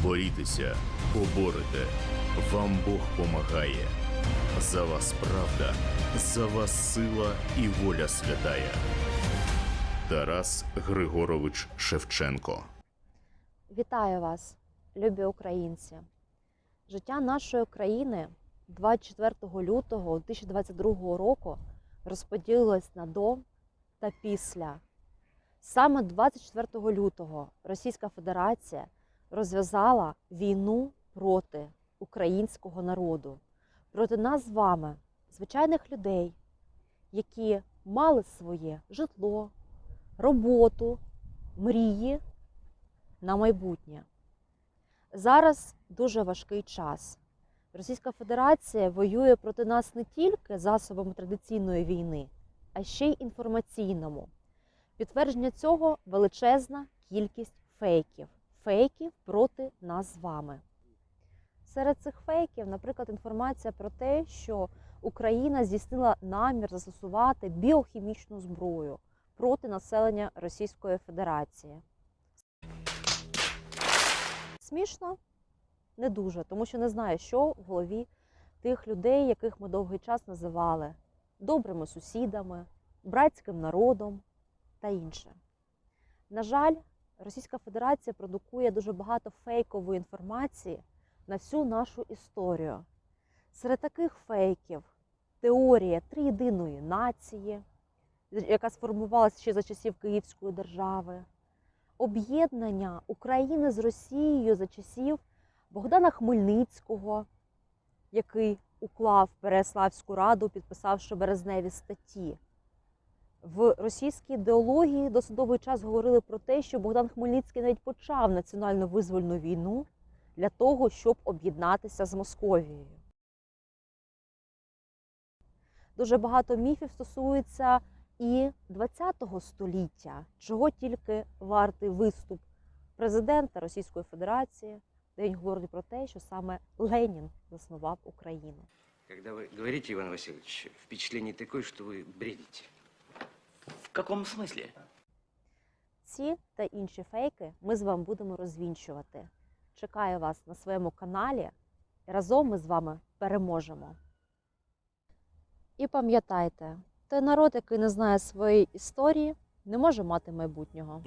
Борітеся, поборете. Вам Бог помагає. За вас правда, за вас сила і воля святая. Тарас Григорович Шевченко. Вітаю вас, любі українці! Життя нашої країни 24 лютого 2022 року розподілилось на до та після. Саме 24 лютого Російська Федерація розв'язала війну проти українського народу, проти нас з вами, звичайних людей, які мали своє житло, роботу, мрії на майбутнє. Зараз дуже важкий час. Російська Федерація воює проти нас не тільки засобами традиційної війни, а ще й інформаційному. Підтвердження цього величезна кількість фейків. Фейків проти нас з вами. Серед цих фейків, наприклад, інформація про те, що Україна здійснила намір застосувати біохімічну зброю проти населення Російської Федерації. Смішно? Не дуже, тому що не знаю, що в голові тих людей, яких ми довгий час називали добрими сусідами, братським народом та інше. На жаль, Російська Федерація продукує дуже багато фейкової інформації на всю нашу історію. Серед таких фейків теорія триєдиної нації, яка сформувалася ще за часів Київської держави, об'єднання України з Росією за часів Богдана Хмельницького, який уклав Переяславську раду, підписавши березневі статті. В російській ідеології до судовий час говорили про те, що Богдан Хмельницький навіть почав національно визвольну війну для того, щоб об'єднатися з Московією. Дуже багато міфів стосується і ХХ століття, чого тільки вартий виступ президента Російської Федерації, де він говорить про те, що саме Ленін заснував Україну. Когда вы говорите, Иван Васильевич, впечатление такое, что вы бредите. В каком смислі? Ці та інші фейки ми з вами будемо розвінчувати. Чекаю вас на своєму каналі. Разом ми з вами переможемо. І пам'ятайте, той народ, який не знає своєї історії, не може мати майбутнього.